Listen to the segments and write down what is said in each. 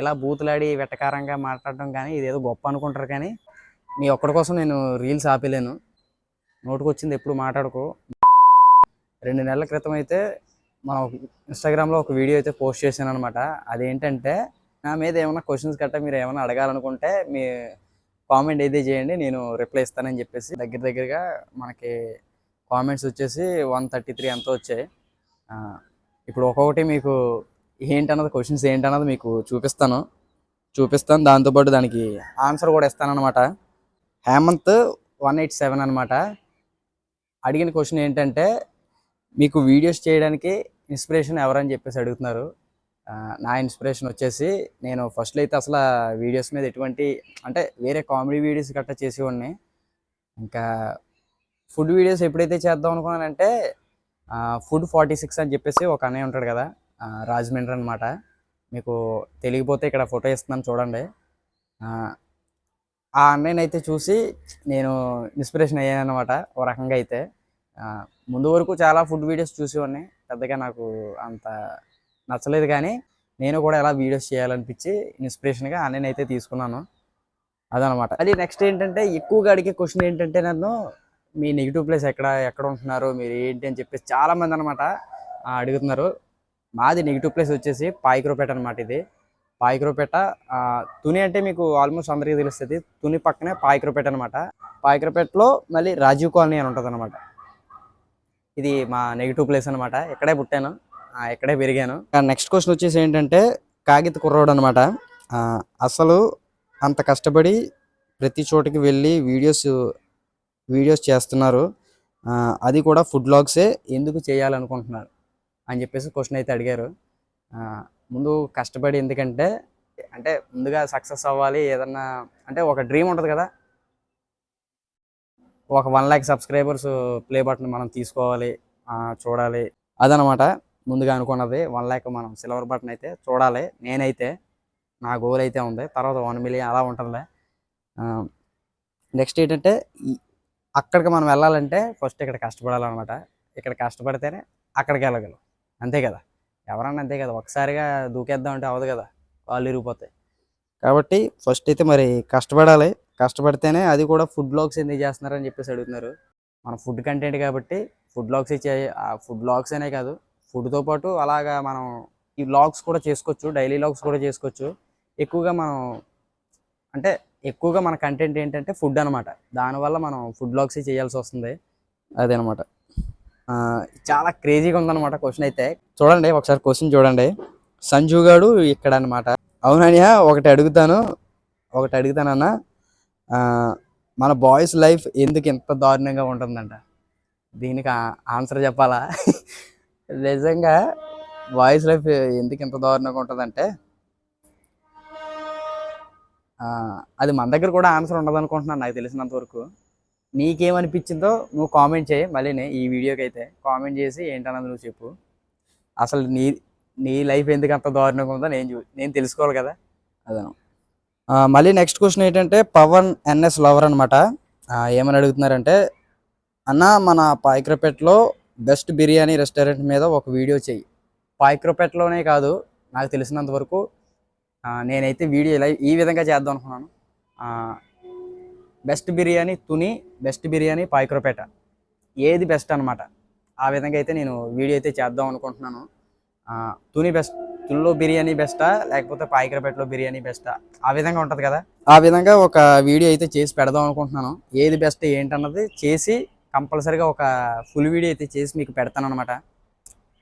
ఇలా బూతులాడి వెటకారంగా మాట్లాడడం కానీ ఇదేదో గొప్ప అనుకుంటారు కానీ నీ ఒక్కడి కోసం నేను రీల్స్ ఆపలేను. నోటుకొచ్చింది ఎప్పుడు మాట్లాడుకో. రెండు నెలల క్రితం అయితే మనం ఇన్స్టాగ్రామ్లో ఒక వీడియో అయితే పోస్ట్ చేశాను అనమాట అదేంటంటే నా మీద ఏమైనా క్వశ్చన్స్ గట్టా మీరు ఏమైనా అడగాలనుకుంటే మీ కామెంట్ అయితే చేయండి నేను రిప్లై ఇస్తానని చెప్పేసి దగ్గర దగ్గరగా మనకి కామెంట్స్ వచ్చేసి వన్ థర్టీ త్రీ ఎంతో వచ్చాయి. ఇప్పుడు ఒక్కొక్కటి మీకు ఏంటన్నది క్వశ్చన్స్ ఏంటన్నది మీకు చూపిస్తాను. చూపిస్తాను. దాంతోపాటు దానికి ఆన్సర్ కూడా ఇస్తానమాట హేమంత్ వన్ ఎయిట్ సెవెన్ అనమాట అడిగిన క్వశ్చన్ ఏంటంటే మీకు వీడియోస్ చేయడానికి ఇన్స్పిరేషన్ ఎవరని చెప్పేసి అడుగుతున్నారు. నా ఇన్స్పిరేషన్ వచ్చేసి నేను ఫస్ట్లో అయితే అసలు వీడియోస్ మీద ఎటువంటి అంటే వేరే కామెడీ వీడియోస్ గట్టా చేసేవాడిని. ఇంకా ఫుడ్ వీడియోస్ ఎప్పుడైతే చేద్దాం అనుకున్నానంటే ఫుడ్ ఫార్టీ సిక్స్ అని చెప్పేసి ఒక అన్నయ్య ఉంటాడు కదా రాజమండ్రి అనమాట మీకు తెలియకపోతే ఇక్కడ ఫోటో ఇస్తున్నాను చూడండి. ఆ, అన్నయ్యని అయితే చూసి నేను ఇన్స్పిరేషన్ అయ్యాను అనమాట ఓ రకంగా అయితే. ముందు వరకు చాలా ఫుడ్ వీడియోస్ చూసేవాడిని. పెద్దగా నాకు అంత నచ్చలేదు కానీ నేను కూడా ఎలా వీడియోస్ చేయాలనిపించి ఇన్స్పిరేషన్గా అన్నయ్యని అయితే తీసుకున్నాను. అదనమాట అది నెక్స్ట్ ఏంటంటే ఎక్కువగా అడిగే క్వశ్చన్ ఏంటంటే నన్ను మీ నెగిటివ్ ప్లేస్ ఎక్కడ ఎక్కడ ఉంటున్నారు మీరు ఏంటి అని చెప్పేసి చాలామంది అనమాట అడుగుతున్నారు. మాది నెగిటివ్ ప్లేస్ వచ్చేసి పాయిక్రోపేట అనమాట ఇది. పాయిక్రోపేట తుని అంటే మీకు ఆల్మోస్ట్ అందరికీ తెలుస్తుంది. తుని పక్కనే పాయిక్రోపేట అనమాట పాయిక్రోపేటలో మళ్ళీ రాజీవ్ కాలనీ అని ఉంటుంది అనమాట ఇది మా నెగిటివ్ ప్లేస్ అనమాట ఇక్కడే పుట్టాను ఇక్కడే పెరిగాను. నెక్స్ట్ క్వశ్చన్ వచ్చేసి ఏంటంటే కాగిత కుర్రోడు అనమాట అసలు అంత కష్టపడి ప్రతి చోటికి వెళ్ళి వీడియోస్ వీడియోస్ చేస్తున్నారు. అది కూడా ఫుడ్ బ్లాగ్సే ఎందుకు చేయాలనుకుంటున్నారు? అని చెప్పేసి క్వశ్చన్ అయితే అడిగారు. ముందు కష్టపడి ఎందుకంటే అంటే ముందుగా సక్సెస్ అవ్వాలి ఏదన్నా అంటే ఒక డ్రీమ్ ఉంటుంది కదా. ఒక one lakh subscribers play button మనం తీసుకోవాలి చూడాలి. అదనమాట ముందుగా అనుకున్నది వన్ ల్యాక్ మనం సిల్వర్ బటన్ అయితే చూడాలి. నేనైతే నా గోల్ అయితే ఉంది. తర్వాత వన్ మిలియన్ అలా ఉంటుందిలే. నెక్స్ట్ ఏంటంటే అక్కడికి మనం వెళ్ళాలంటే ఫస్ట్ ఇక్కడ కష్టపడాలన్నమాట. ఇక్కడ కష్టపడితేనే అక్కడికి వెళ్ళగలం. అంతే కదా. ఎవరన్నా అంతే కదా ఒకసారిగా దూకేద్దాం అంటే అవ్వదు కదా వాళ్ళు ఇరిగిపోతాయి. కాబట్టి ఫస్ట్ అయితే మరి కష్టపడాలి. కష్టపడితేనే అది కూడా ఫుడ్ బ్లాగ్స్ ఎందుకు చేస్తున్నారని చెప్పేసి అడుగుతున్నారు. మన ఫుడ్ కంటెంట్ కాబట్టి ఫుడ్ బ్లాగ్స్ చే ఆ ఫుడ్ బ్లాగ్స్ అనే కాదు ఫుడ్తో పాటు అలాగా మనం ఈ బ్లాగ్స్ కూడా చేసుకోవచ్చు డైలీ బ్లాగ్స్ కూడా చేసుకోవచ్చు. ఎక్కువగా మనం అంటే ఎక్కువగా మన కంటెంట్ ఏంటంటే ఫుడ్ అనమాట దానివల్ల మనం ఫుడ్ బ్లాగ్స్ చేయాల్సి వస్తుంది. అదనమాట. చాలా క్రేజీగా ఉందన్నమాట క్వశ్చన్ అయితే. చూడండి ఒకసారి క్వశ్చన్ చూడండి. సంజు గాడు ఇక్కడ అనమాట అవునయ్యా ఒకటి అడుగుతాను. ఒకటి అడుగుతానన్నా ఆ, మన బాయ్స్ లైఫ్ ఎందుకు ఇంత దారుణంగా ఉంటుందంట? దీనికి ఆన్సర్ చెప్పాలా? నిజంగా బాయ్స్ లైఫ్ ఎందుకు ఇంత దారుణంగా ఉంటుందంటే ఆ, అది మన దగ్గర కూడా ఆన్సర్ ఉండదు అనుకుంటున్నాను నాకు తెలిసినంత వరకు. నీకేమనిపించిందో నువ్వు కామెంట్ చేయి. మళ్ళీ ఈ వీడియోకి అయితే కామెంట్ చేసి ఏంటన్నది నువ్వు చెప్పు. అసలు నీ నీ లైఫ్ ఎందుకు అంత దారుణంగా ఉందో నేను చూ నేను తెలుసుకోవాలి కదా. అదను. మళ్ళీ నెక్స్ట్ క్వశ్చన్ ఏంటంటే పవన్ ఎన్ఎస్ లవర్ అనమాట ఏమని అడుగుతున్నారంటే అన్న మన పాయిక్రపేటలో బెస్ట్ బిర్యానీ రెస్టారెంట్ మీద ఒక వీడియో చెయ్యి. పాయిక్రపేటలోనే కాదు నాకు తెలిసినంత వరకు నేనైతే వీడియో ఇలా ఈ విధంగా చేద్దాం అనుకున్నాను. బెస్ట్ బిర్యానీ తుని బెస్ట్ బిర్యానీ పాయిక్రోపేట. ఏది బెస్ట్ అనమాట ఆ విధంగా అయితే నేను వీడియో అయితే చేద్దాం అనుకుంటున్నాను. తుని బెస్ట్ తునిలో బిర్యానీ బెస్టా లేకపోతే పాయకరపేటలో బిర్యానీ బెస్టా? ఆ విధంగా ఉంటుంది కదా? ఆ విధంగా ఒక వీడియో అయితే చేసి పెడదాం అనుకుంటున్నాను. ఏది బెస్ట్ ఏంటన్నది చేసి కంపల్సరీగా ఒక ఫుల్ వీడియో అయితే చేసి మీకు పెడతాను అనమాట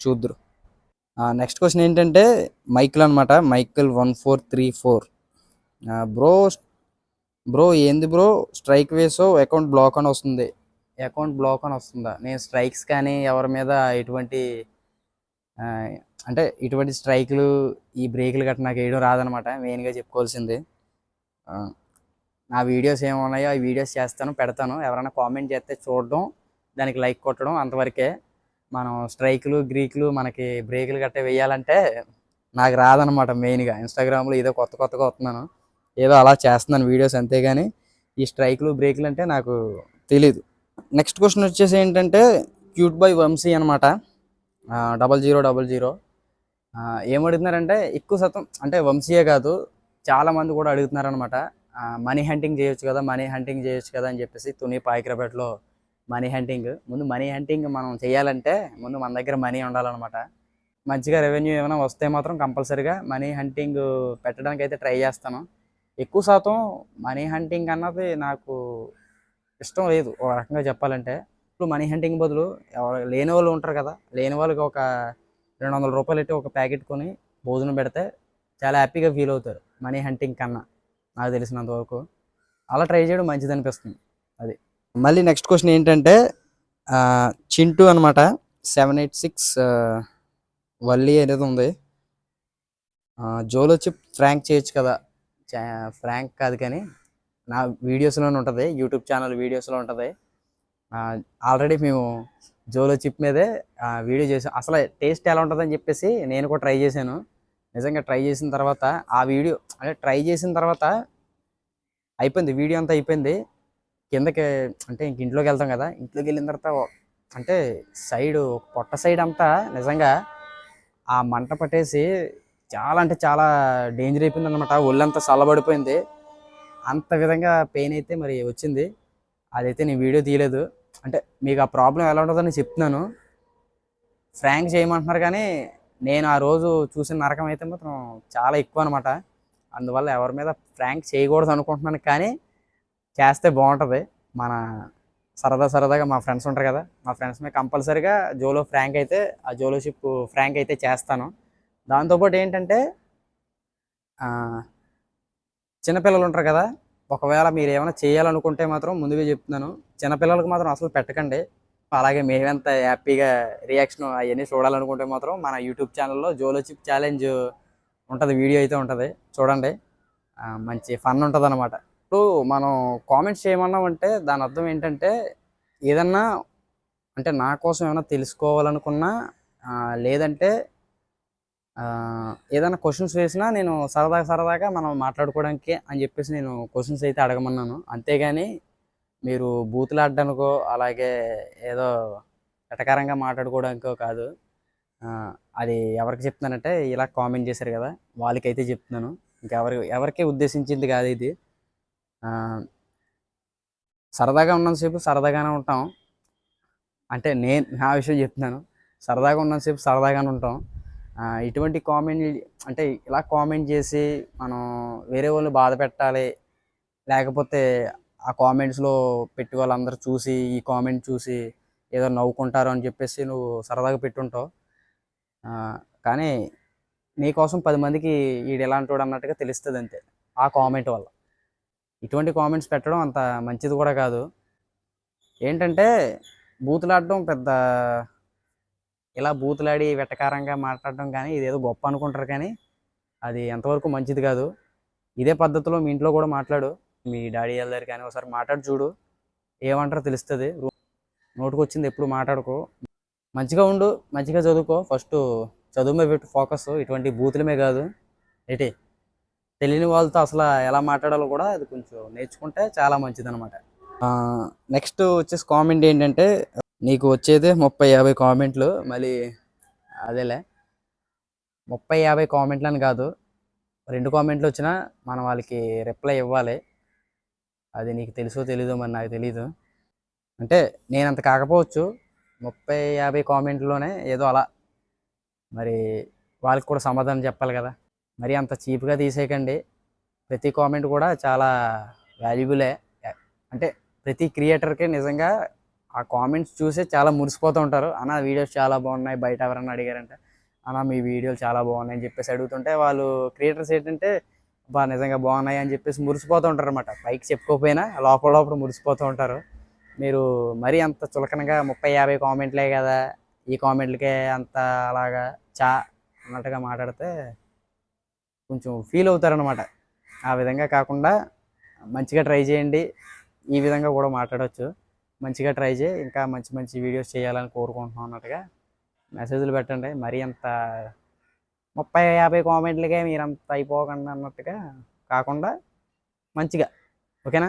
చూద్దరు నెక్స్ట్ క్వశ్చన్ ఏంటంటే మైకిల్ అనమాట Michael one four three four. Bro bro ఏంది బ్రో? స్ట్రైక్ వేసో అకౌంట్ బ్లాక్ అని వస్తుంది. అకౌంట్ బ్లాక్ అని వస్తుందా? నేను స్ట్రైక్స్ కానీ ఎవరి మీద ఎటువంటి అంటే ఇటువంటి స్ట్రైక్లు ఈ బ్రేకులు గట్రా నాకు వేయడం రాదనమాట. మెయిన్గా చెప్పుకోవాల్సింది. నా వీడియోస్ ఏమున్నాయో ఆ వీడియోస్ చేస్తాను పెడతాను. ఎవరైనా కామెంట్ చేస్తే చూడడం దానికి లైక్ కొట్టడం అంతవరకే. మనం స్ట్రైకులు గ్రీకులు మనకి బ్రేకులు గట్రా వేయాలంటే నాకు రాదనమాట మెయిన్గా. ఇన్స్టాగ్రామ్లో ఏదో కొత్త కొత్తగా వస్తున్నాను. ఏదో అలా చేస్తున్నాను వీడియోస్ అంతేగాని ఈ స్ట్రైక్లు బ్రేక్లు అంటే నాకు తెలీదు. నెక్స్ట్ క్వశ్చన్ వచ్చేసి ఏంటంటే క్యూట్ బై వంశీ అనమాట డబల్ జీరో డబల్ జీరో. ఏమడుగుతున్నారంటే ఎక్కువ శాతం అంటే వంశీయే కాదు చాలా మంది కూడా అడుగుతున్నారు అనమాట మనీ హంటింగ్ చేయొచ్చు కదా మనీ హంటింగ్ చేయొచ్చు కదా అని చెప్పేసి తుని పాయిక్రపేటలో మనీ హంటింగ్. ముందు మనీ హంటింగ్ మనం చేయాలంటే ముందు మన దగ్గర మనీ ఉండాలన్నమాట. మంచిగా రెవెన్యూ ఏమైనా వస్తే మాత్రం కంపల్సరీగా మనీ హంటింగ్ పెట్టడానికి అయితే ట్రై చేస్తాను. ఎక్కువ శాతం మనీ హంటింగ్ అన్నది నాకు ఇష్టం లేదు. ఒక రకంగా చెప్పాలంటే. ఇప్పుడు మనీ హంటింగ్ బదులు ఎవరు లేని వాళ్ళు ఉంటారు కదా లేని వాళ్ళకి ఒక రెండు వందల రూపాయలు పెట్టి ఒక ప్యాకెట్ కొని భోజనం పెడితే చాలా హ్యాపీగా ఫీల్ అవుతారు మనీ హంటింగ్ కన్నా నాకు తెలిసినంత వరకు. అలా ట్రై చేయడం మంచిది అనిపిస్తుంది అది. మళ్ళీ నెక్స్ట్ క్వశ్చన్ ఏంటంటే చింటూ అనమాట సెవెన్ ఎయిట్ సిక్స్ వల్లి అనేది ఉంది. జోలో చిప్ ఫ్రాంక్ చేయొచ్చు కదా. ఫ్రాంక్ కాదు కానీ నా వీడియోస్లోనే ఉంటుంది. యూట్యూబ్ ఛానల్ వీడియోస్లో ఉంటుంది. ఆల్రెడీ మేము జోలో చిప్ మీదే వీడియో చేసాం. అసలు టేస్ట్ ఎలా ఉంటుందని చెప్పేసి నేను కూడా ట్రై చేశాను. నిజంగా ట్రై చేసిన తర్వాత ఆ వీడియో అంటే ట్రై చేసిన తర్వాత అయిపోయింది. వీడియో అంతా అయిపోయింది. కిందకి అంటే ఇంక ఇంట్లోకి వెళ్తాం కదా. ఇంట్లోకి వెళ్ళిన తర్వాత అంటే సైడ్ పొట్ట సైడ్ అంతా నిజంగా ఆ మంట పట్టేసి చాలా అంటే చాలా డేంజర్ అయిపోయింది అనమాట ఒళ్ళంతా చల్లబడిపోయింది. అంత విధంగా పెయిన్ అయితే మరి వచ్చింది. అదైతే నేను వీడియో తీయలేదు. అంటే మీకు ఆ ప్రాబ్లం ఎలా ఉంటుందని చెప్తున్నాను. ఫ్రాంక్ చేయమంటున్నారు కానీ నేను ఆ రోజు చూసిన నరకం అయితే మాత్రం చాలా ఎక్కువ అనమాట అందువల్ల ఎవరి మీద ఫ్రాంక్ చేయకూడదు అనుకుంటున్నాను కానీ చేస్తే బాగుంటుంది. మన సరదా సరదాగా మా ఫ్రెండ్స్ ఉంటారు కదా మా ఫ్రెండ్స్ మీద కంపల్సరీగా జోలో ఫ్రాంక్ అయితే ఆ జోలో షిప్ ఫ్రాంక్ అయితే చేస్తాను. దాంతోపాటు ఏంటంటే చిన్నపిల్లలు ఉంటారు కదా ఒకవేళ మీరు ఏమైనా చేయాలనుకుంటే మాత్రం ముందుగా చెప్తున్నాను. చిన్నపిల్లలకు మాత్రం అసలు పెట్టకండి. అలాగే మేమెంత హ్యాపీగా రియాక్షన్ అవన్నీ చూడాలనుకుంటే మాత్రం మన యూట్యూబ్ ఛానల్లో జోలో చిప్ ఛాలెంజ్ ఉంటుంది వీడియో అయితే ఉంటుంది. చూడండి. మంచి ఫన్ ఉంటుంది అనమాట ఇప్పుడు మనం కామెంట్స్ చేయమన్నామంటే దాని అర్థం ఏంటంటే ఏదన్నా అంటే నా కోసం ఏమైనా తెలుసుకోవాలనుకున్నా లేదంటే ఏదైనా క్వశ్చన్స్ వేసినా నేను సరదాగా సరదాగా మనం మాట్లాడుకోవడానికి అని చెప్పేసి నేను క్వశ్చన్స్ అయితే అడగమన్నాను. అంతేగాని మీరు బూతులు ఆడడానికో అలాగే ఏదో ఎటకారంగా మాట్లాడుకోవడానికో కాదు. అది ఎవరికి చెప్తున్నానంటే ఇలా కామెంట్ చేశారు కదా వాళ్ళకైతే చెప్తున్నాను. ఇంకెవరి ఎవరికి ఉద్దేశించింది కాదు ఇది. సరదాగా ఉన్నంతసేపు సరదాగానే ఉంటాం. అంటే నేను నా విషయం చెప్తున్నాను. సరదాగా ఉన్నంతసేపు సరదాగానే ఉంటాం. ఇటువంటి కామెంట్ అంటే ఇలా కామెంట్ చేసి మనం వేరే వాళ్ళు బాధ పెట్టాలి లేకపోతే ఆ కామెంట్స్లో పెట్టి వాళ్ళందరూ చూసి ఈ కామెంట్ చూసి ఏదో నవ్వుకుంటారు అని చెప్పేసి నువ్వు సరదాగా పెట్టుంటావు. కానీ నీకోసం పది మందికి వీడు ఎలాంటి వాడు అన్నట్టుగా తెలుస్తుంది అంతే ఆ కామెంట్ వల్ల. ఇటువంటి కామెంట్స్ పెట్టడం అంత మంచిది కూడా కాదు. ఏంటంటే బూతులాడడం పెద్ద ఇలా బూతులాడి వెటకారంగా మాట్లాడడం కానీ ఇదేదో గొప్ప అనుకుంటారు కానీ అది ఎంతవరకు మంచిది కాదు. ఇదే పద్ధతిలో మీ ఇంట్లో కూడా మాట్లాడు. మీ డాడీ వెళ్ళారు కానీ ఒకసారి మాట్లాడి చూడు. ఏమంటారో తెలుస్తుంది. నోటుకొచ్చింది ఎప్పుడు మాట్లాడుకో. మంచిగా ఉండు మంచిగా చదువుకో. ఫస్ట్ చదువు మీద పెట్టు ఫోకస్. ఇటువంటి బూతులమే కాదు. ఏంటి? తెలియని వాళ్ళతో అసలు ఎలా మాట్లాడాలో కూడా అది కొంచెం నేర్చుకుంటే చాలా మంచిది అనమాట నెక్స్ట్ వచ్చేసి కామెంట్ ఏంటంటే నీకు వచ్చేదే ముప్పై యాభై కామెంట్లు. మళ్ళీ అదేలే. ముప్పై యాభై కామెంట్లు అని కాదు. రెండు కామెంట్లు వచ్చినా మనం వాళ్ళకి రిప్లై ఇవ్వాలి. అది నీకు తెలుసో తెలీదో మరి నాకు తెలీదు. అంటే నేను అంత కాకపోవచ్చు. ముప్పై యాభై కామెంట్లోనే ఏదో అలా. మరి వాళ్ళకి కూడా సమాధానం చెప్పాలి కదా. మరి అంత చీప్గా తీసేయకండి. ప్రతి కామెంట్ కూడా చాలా వాల్యుబులే. అంటే ప్రతి క్రియేటర్కి నిజంగా ఆ కామెంట్స్ చూసే చాలా మురిసిపోతూ ఉంటారు. అన్న వీడియోస్ చాలా బాగున్నాయి. బయట ఎవరన్నా అడిగారంటే అన్న మీ వీడియోలు చాలా బాగున్నాయి అని చెప్పేసి అడుగుతుంటే వాళ్ళు క్రియేటర్స్ ఏంటంటే బా నిజంగా బాగున్నాయి అని చెప్పేసి మురిసిపోతూ ఉంటారు అనమాట పైకి చెప్పుకోకపోయినా లోపల లోపల మురిసిపోతూ ఉంటారు. మీరు మరీ అంత చులకనగా ముప్పై యాభై కామెంట్లే కదా ఈ కామెంట్లకే అంత అలాగా చా అన్నట్టుగా మాట్లాడితే కొంచెం ఫీల్ అవుతారనమాట ఆ విధంగా కాకుండా మంచిగా ట్రై చేయండి. ఈ విధంగా కూడా మాట్లాడవచ్చు మంచిగా ట్రై చేయి. ఇంకా మంచి మంచి వీడియోస్ చేయాలని కోరుకుంటున్నాం అన్నట్టుగా మెసేజ్లు పెట్టండి. మరీ అంత ముప్పై యాభై కామెంట్లకే మీరు అయిపోకండి అన్నట్టుగా కాకుండా మంచిగా. ఓకేనా?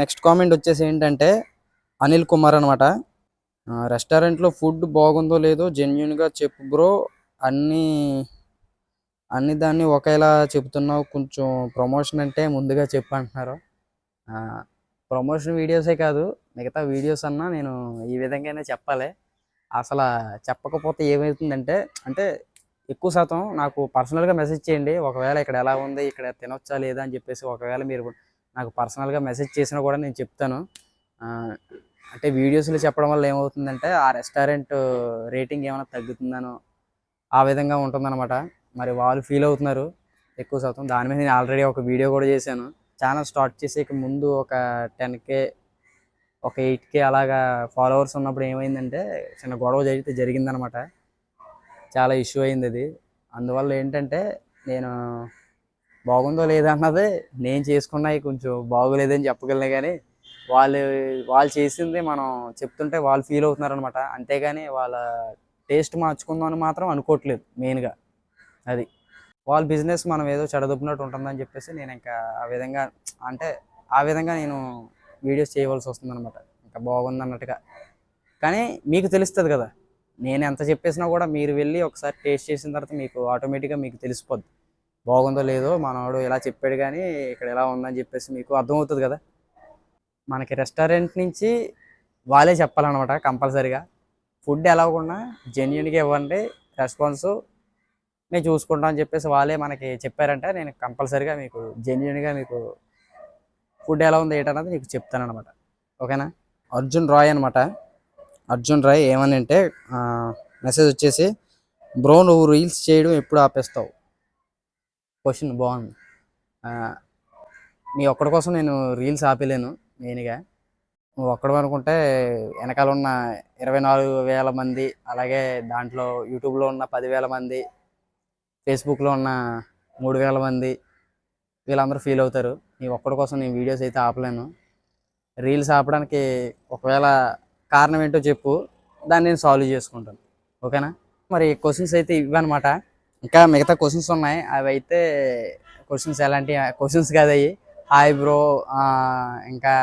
నెక్స్ట్ కామెంట్ వచ్చేసి ఏంటంటే అనిల్ కుమార్ అనమాట రెస్టారెంట్లో ఫుడ్ బాగుందో లేదో జెన్యున్గా చెప్పు బ్రో. అన్నీ అన్ని దాన్ని ఒకేలా చెప్తున్నావు కొంచెం ప్రమోషన్ అంటే ముందుగా చెప్పు అంటున్నారు ప్రమోషన్ వీడియోసే కాదు. మిగతా వీడియోస్ అన్నా నేను ఈ విధంగానే చెప్పాలి. అసలు చెప్పకపోతే ఏమవుతుందంటే అంటే ఎక్కువ శాతం నాకు పర్సనల్గా మెసేజ్ చేయండి ఒకవేళ ఇక్కడ ఎలా ఉంది ఇక్కడ తినొచ్చా లేదా అని చెప్పేసి ఒకవేళ మీరు నాకు పర్సనల్గా మెసేజ్ చేసినా కూడా నేను చెప్తాను. అంటే వీడియోస్లో చెప్పడం వల్ల ఏమవుతుందంటే ఆ రెస్టారెంట్ రేటింగ్ ఏమైనా తగ్గుతుందనో ఆ విధంగా ఉంటుందన్నమాట. మరి వాళ్ళు ఫీల్ అవుతున్నారు ఎక్కువ శాతం. దాని మీద నేను ఆల్రెడీ ఒక వీడియో కూడా చేశాను. ఛానల్ స్టార్ట్ చేసేకి ముందు ఒక టెన్ కే ఒక ఎయిట్కి అలాగా ఫాలోవర్స్ ఉన్నప్పుడు ఏమైందంటే చిన్న గొడవ జరిగితే జరిగిందనమాట. చాలా ఇష్యూ అయింది అది అందువల్ల ఏంటంటే నేను బాగుందో లేదా అన్నది నేను చేసుకున్నాయి కొంచెం బాగోలేదని చెప్పగలను కానీ వాళ్ళు వాళ్ళు చేసింది మనం చెప్తుంటే వాళ్ళు ఫీల్ అవుతున్నారు అనమాట అంతేగాని వాళ్ళ టేస్ట్ మార్చుకుందాం అని మాత్రం అనుకోవట్లేదు మెయిన్గా అది. వాళ్ళ బిజినెస్ మనం ఏదో చెడదొప్పినట్టు ఉంటుందని చెప్పేసి నేను ఇంకా ఆ విధంగా అంటే ఆ విధంగా నేను వీడియోస్ చేయవలసి వస్తుంది అనమాట ఇంకా బాగుంది అన్నట్టుగా కానీ మీకు తెలుస్తుంది కదా నేను ఎంత చెప్పేసినా కూడా మీరు వెళ్ళి ఒకసారి టేస్ట్ చేసిన తర్వాత మీకు ఆటోమేటిక్గా మీకు తెలిసిపోద్ది. బాగుందో లేదో మనవాడు ఇలా చెప్పాడు కానీ ఇక్కడ ఎలా ఉందని చెప్పేసి మీకు అర్థమవుతుంది కదా. మనకి రెస్టారెంట్ నుంచి వాళ్ళే చెప్పాలన్నమాట కంపల్సరీగా. ఫుడ్ ఎలా ఉన్నా జెన్యున్గా ఇవ్వండి రెస్పాన్స్ మేము చూసుకుంటాం అని చెప్పేసి వాళ్ళే మనకి చెప్పారంటే. నేను కంపల్సరీగా మీకు జెన్యున్గా మీకు ఫుడ్ ఎలా ఉంది ఏంటన్నది నీకు చెప్తాను అనమాట ఓకేనా? అర్జున్ రాయ్ అనమాట అర్జున్ రాయ్ ఏమని అంటే మెసేజ్ వచ్చేసి బ్రో నువ్వు రీల్స్ చేయడం ఎప్పుడు ఆపేస్తావు? క్వశ్చన్ బాగుంది. నీ ఒక్కడి కోసం నేను రీల్స్ ఆపలేను మెయిన్గా. నువ్వు ఒక్కడు అనుకుంటే వెనకాల ఉన్న ఇరవై నాలుగు వేల మంది అలాగే దాంట్లో యూట్యూబ్లో ఉన్న పదివేల మంది ఫేస్బుక్లో ఉన్న మూడు వేల మంది వీళ్ళందరూ ఫీల్ అవుతారు. నీ ఒక్కడి కోసం నేను వీడియోస్ అయితే ఆపలేను. రీల్స్ ఆపడానికి ఒకవేళ కారణం ఏంటో చెప్పు. దాన్ని నేను సాల్వ్ చేసుకుంటాను. ఓకేనా మరి క్వశ్చన్స్ అయితే ఇవ్వనమాట. ఇంకా మిగతా క్వశ్చన్స్ ఉన్నాయి. అవి అయితే క్వశ్చన్స్ ఎలాంటి క్వశ్చన్స్ కాదు అవి హాయ్ బ్రో ఇంకా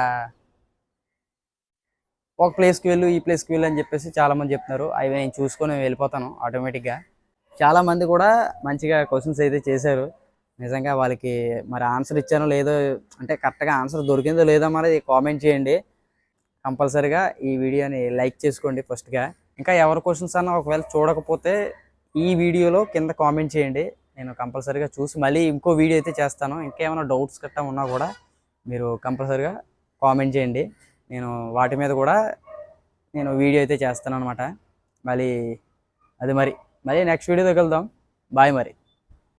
ఒక ప్లేస్కి వెళ్ళు ఈ ప్లేస్కి వెళ్ళు అని చెప్పేసి చాలామంది చెప్తున్నారు. అవి నేను చూసుకొని వెళ్ళిపోతాను ఆటోమేటిక్గా చాలామంది కూడా మంచిగా క్వశ్చన్స్ అయితే చేశారు. నిజంగా వాళ్ళకి మరి ఆన్సర్ ఇచ్చానో లేదో అంటే కరెక్ట్గా ఆన్సర్ దొరికిందో లేదో మరి కామెంట్ చేయండి. కంపల్సరీగా ఈ వీడియోని లైక్ చేసుకోండి ఫస్ట్గా ఇంకా ఎవరి క్వశ్చన్స్ అన్నా ఒకవేళ చూడకపోతే ఈ వీడియోలో కింద కామెంట్ చేయండి. నేను కంపల్సరీగా చూసి మళ్ళీ ఇంకో వీడియో అయితే చేస్తాను. ఇంకేమైనా డౌట్స్ గట్టా ఉన్నా కూడా మీరు కంపల్సరీగా కామెంట్ చేయండి. నేను వాటి మీద కూడా నేను వీడియో అయితే చేస్తాను అనమాట మళ్ళీ అది మరి. మళ్ళీ నెక్స్ట్ వీడియో వెళ్దాం బాయ్ మరి.